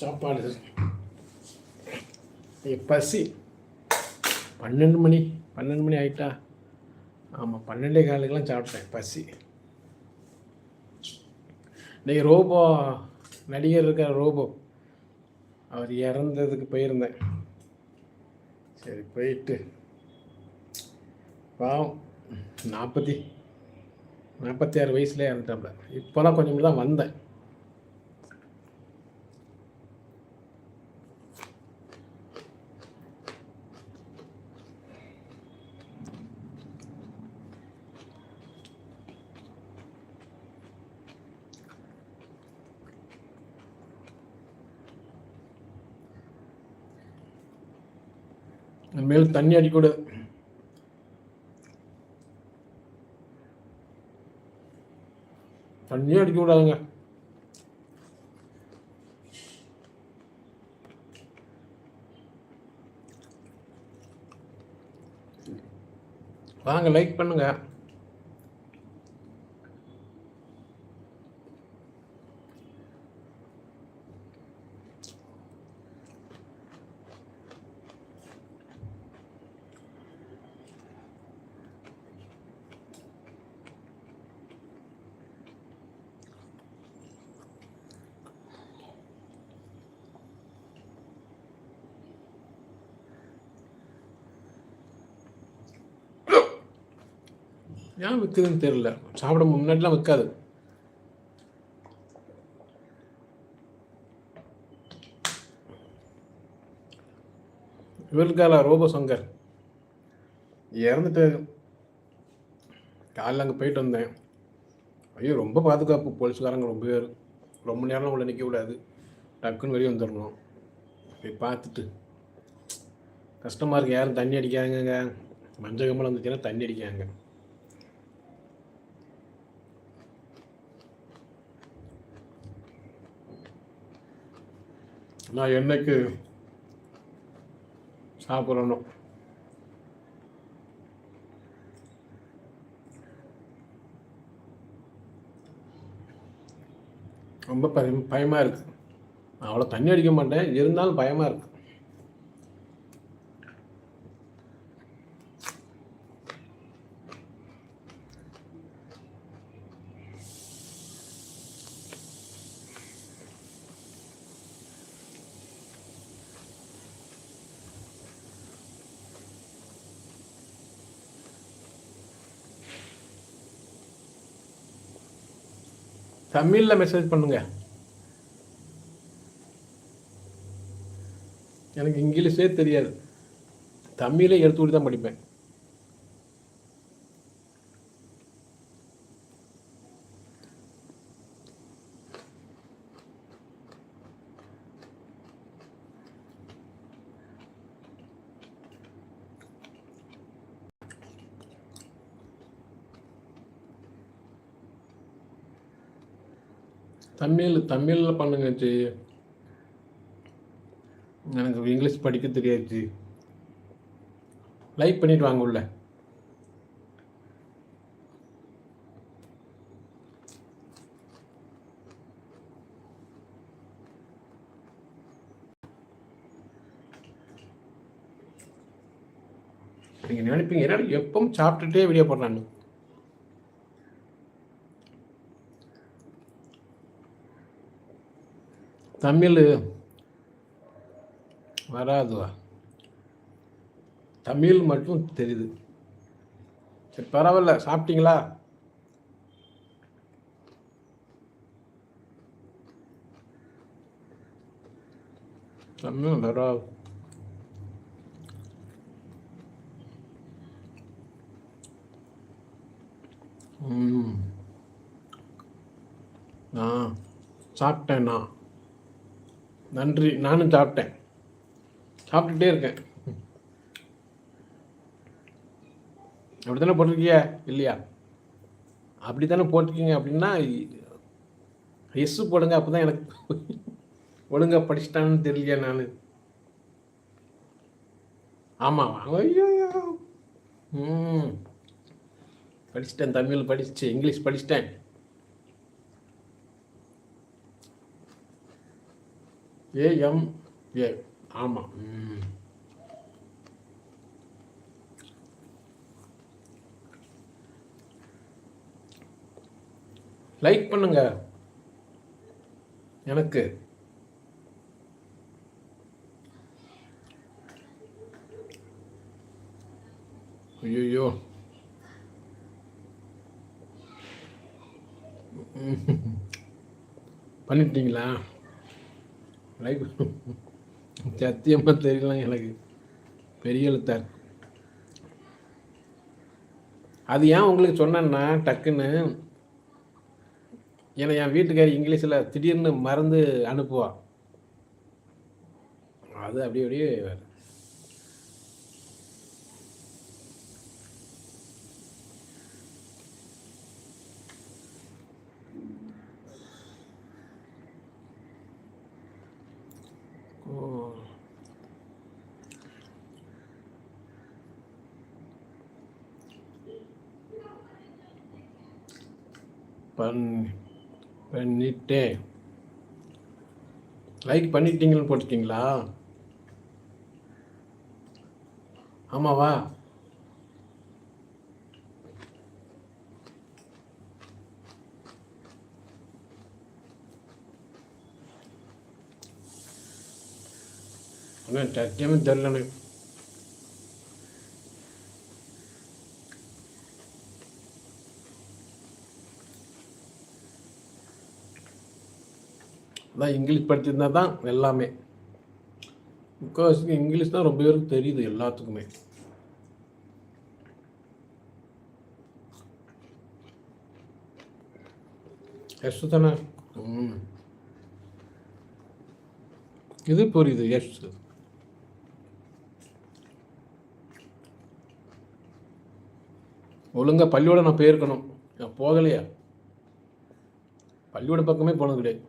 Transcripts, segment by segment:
சாப்பாடு. பசி. பன்னெண்டு மணி பன்னெண்டு மணி ஆயிட்டா? ஆமாம் பன்னெண்டே காலுக்கெல்லாம் சாப்பிட்டேன் பசி. இன்றைக்கி ரோபோ நடிகர் இருக்கார் ரோபோ. அவர் இறந்ததுக்கு போயிருந்தேன். சரி போயிட்டு. பாவம் நாற்பத்தி நாற்பத்தி ஆறு வயசுலேயே இறந்துட்டாப்புல இப்போலாம் கொஞ்சம் தான் வந்தேன். மேல் தண்ணி அடிக்கூடாது. தண்ணியே அடிக்க கூடாதுங்க வாங்க லைக் பண்ணுங்க. ஏன் விற்குதுன்னு தெரியல. சாப்பிட முன்னாடிலாம் விற்காது இவருக்கால ரோபோ சங்கர் இறந்துட்டு காலைல அங்கே போயிட்டு வந்தேன். ஐயோ ரொம்ப பாதுகாப்பு. போலீஸ்காரங்க ரொம்ப பேர். ரொம்ப நேரம் உள்ள நிற்க கூடாது. டக்குன்னு வெளியே வந்துடணும் போய் பார்த்துட்டு. கஷ்டமாக இருக்கு. யாரும் தண்ணி அடிக்காங்க மஞ்சள் கம்பளம் வந்துச்சுன்னா தண்ணி அடிக்காங்க. நான் என்னைக்கு சாப்பிடணும்? ரொம்ப பயம் பயமாக இருக்குது நான் அவ்வளோ தண்ணி அடிக்க மாட்டேன். இருந்தாலும் பயமாக இருக்குது தமிழில் மெசேஜ் பண்ணுங்க. எனக்கு இங்கிலீஷே தெரியாது. தமிழை எடுத்து தான் படிப்பேன். தமிழ் தமிழில் பண்ணுங்க ஜி. எனக்கு இங்கிலீஷ் படிக்க தெரியாது ஜி. லைக் பண்ணிட்டு வாங்க உள்ள. நீங்கள் நினைப்பீங்க என்னடா எப்பவும் சாப்பிட்டுட்டே வீடியோ போடுறான்னு தமிழ் வராதுவா. தமிழ் மட்டும் தெரியுது. சரி பரவாயில்ல சாப்பிட்டீங்களா? தமிழ் வராது. ம். ஆ சாப்பிட்டேண்ணா நன்றி. நானும் சாப்பிட்டேன். சாப்பிட்டுட்டே இருக்கேன். அப்படி தானே போட்டிருக்கிய? இல்லையா? அப்படி தானே போட்டிருக்கீங்க அப்படின்னா எஸ் போடுங்க அப்போ தான் எனக்கு ஒழுங்கா படிச்சிட்டான்னு தெரியலையா நான். ஆமாம் ஐயோ. ம். படிச்சிட்டேன் தமிழ் படிச்சு இங்கிலீஷ் படிச்சிட்டேன். ஏஎம்ஏ ஆமாம் ம். லைக் பண்ணுங்க. எனக்கு. ஐயோ பண்ணிட்டீங்களா? லைக் சத்தியமாக தெரியல எனக்கு. பெரிய எழுத்தார் அது ஏன் உங்களுக்கு சொன்னேன்னா டக்குன்னு ஏன்னா என் வீட்டுக்காரி இங்கிலீஷில் திடீர்னு மறந்து அனுப்புவா. அது அப்படியே அப்படியே பண் பண்ணிட்டேன் லைக் பண்ணிட்டீங்கன்னு போட்டுட்டீங்களா? ஆமாவா ஒன்றும் சத்தியமே தெரிலண்ணே அதான் இங்கிலீஷ் படிச்சிருந்தா தான் எல்லாமே. முக்கால்வாசி இங்கிலீஷ் தான் ரொம்ப பேருக்கு தெரியுது எல்லாத்துக்குமே. எஸ் தானே ம். இது புரியுது எஸ் ஒழுங்கா பள்ளியோட நான் போயிருக்கணும். நான் போகலையா. பள்ளியோட பக்கமே போனது கிடையாது.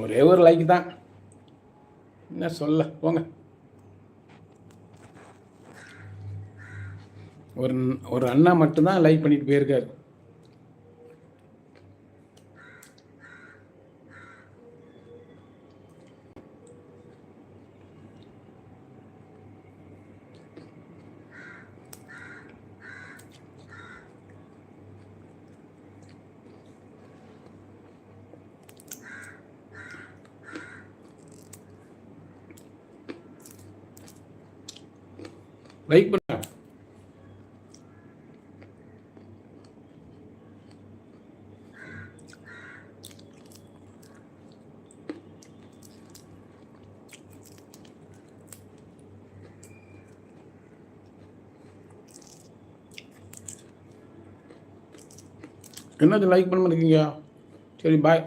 ஒரே ஒரு லைக் தான். என்ன சொல்ல போங்க. ஒரு ஒரு அண்ணா மட்டும்தான் லைக் பண்ணிட்டு போயிருக்காரு. லைக் பண்ண என்னது லைக் பண்ண மாட்டேங்க சரி பாய்